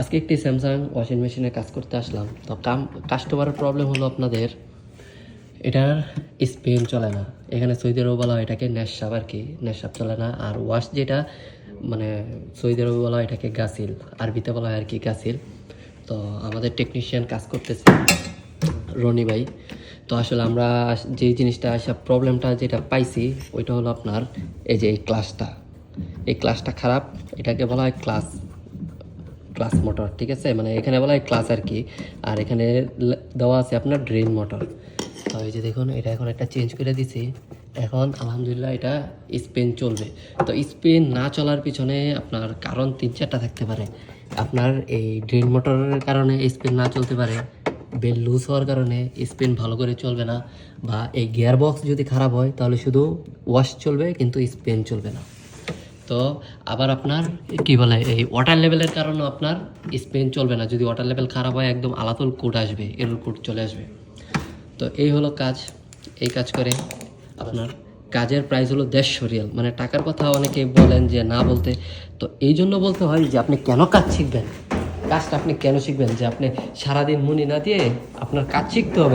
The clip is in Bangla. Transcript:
আজকে একটি স্যামসাং ওয়াশিং মেশিনে কাজ করতে আসলাম। তো কাম কাস্টমারের প্রবলেম হলো আপনাদের, এটার স্পেন চলে না। এখানে সৌদি আরব বলা হয় এটাকে ন্যাসাব আর কি ন্যাসাব চলে না। আর ওয়াশ যেটা মানে সৌদি আরবে বলা হয় এটাকে গাসিল আরবিতে বলা হয় আর কি গাসিল তো আমাদের টেকনিশিয়ান কাজ করতেছে, রনি ভাই। তো আসলে আমরা যে জিনিসটা আসা প্রবলেমটা যেটা পাইছি, ওইটা হলো আপনার, এই যে এই ক্লাসটা এই ক্লাসটা খারাপ, এটাকে বলা হয় ক্লাস ক্লাস মোটর ঠিক আছে? মানে এখানে বলা হয় ক্লাস আর কি। আর এখানে দেওয়া আছে আপনার ড্রেন মোটর তো এই যে দেখুন, এটা এখন একটা চেঞ্জ করে দিছি। এখন আলহামদুলিল্লাহ এটা স্পেন চলবে। তো স্পেন না চলার পিছনে আপনার কারণ তিন চারটা থাকতে পারে। আপনার এই ড্রেন মোটরের কারণে স্পেন না চলতে পারে বেল লুজ হওয়ার কারণে স্পেন ভালো করে চলবে না, বা এই গিয়ার বক্স যদি খারাপ হয়, তাহলে শুধু ওয়াশ চলবে, কিন্তু স্পেন চলবে না। তো আবার আপনার কি বলে, এই ওয়াটার লেভেলের কারণে আপনার স্পেন চলবে না। যদি ওয়াটার লেভেল খারাপ হয়, একদম আলাতুল কোড আসবে এরর কোড চলে আসবে। তো এই হলো কাজ। এই কাজ করে আপনার কাজের প্রাইস হলো দেড়শো রিয়াল। মানে টাকার কথা অনেকে বলেন যে না বলতে। তো এই জন্য বলতে হয় যে আপনি কেন কাজ শিখবেন? কাজটা আপনি কেন শিখবেন? যে আপনি সারাদিন মুনি না দিয়ে আপনার কাজ শিখতে হবে।